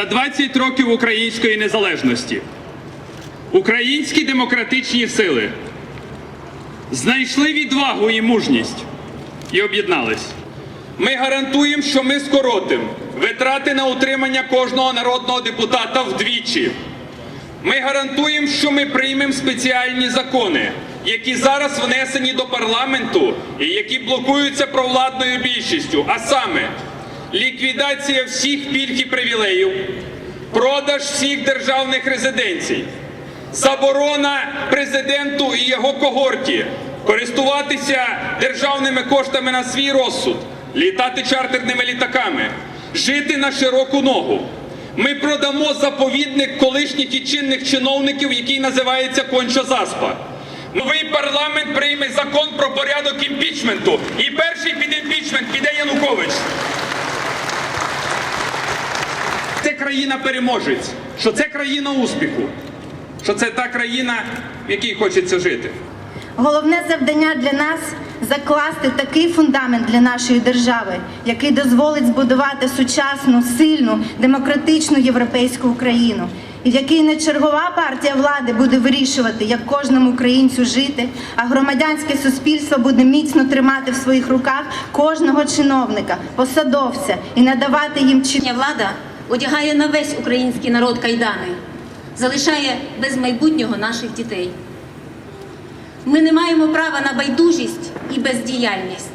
20 років української незалежності українські демократичні сили знайшли відвагу і мужність і об'єднались. Ми гарантуємо, що ми скоротимо витрати на утримання кожного народного депутата вдвічі. Ми гарантуємо, що ми приймемо спеціальні закони, які зараз внесені до парламенту і які блокуються провладною більшістю, а саме ліквідація всіх пільг і привілеїв, продаж всіх державних резиденцій, заборона президенту і його когорті користуватися державними коштами на свій розсуд, літати чартерними літаками, жити на широку ногу. Ми продамо заповідник колишніх і чинних чиновників, який називається Конча Заспа. Новий парламент прийме закон про порядок імпічменту. І перший під імпічмент піде Янукович. Це країна переможець, що це країна успіху, що це та країна, в якій хочеться жити. Головне завдання для нас закласти такий фундамент для нашої держави, який дозволить збудувати сучасну, сильну, демократичну європейську Україну, і в якій не чергова партія влади буде вирішувати, як кожному українцю жити, а громадянське суспільство буде міцно тримати в своїх руках кожного чиновника, посадовця і надавати їм чіт... Влада одягає на весь український народ кайдани, залишає без майбутнього наших дітей. Ми не маємо права на байдужість і бездіяльність.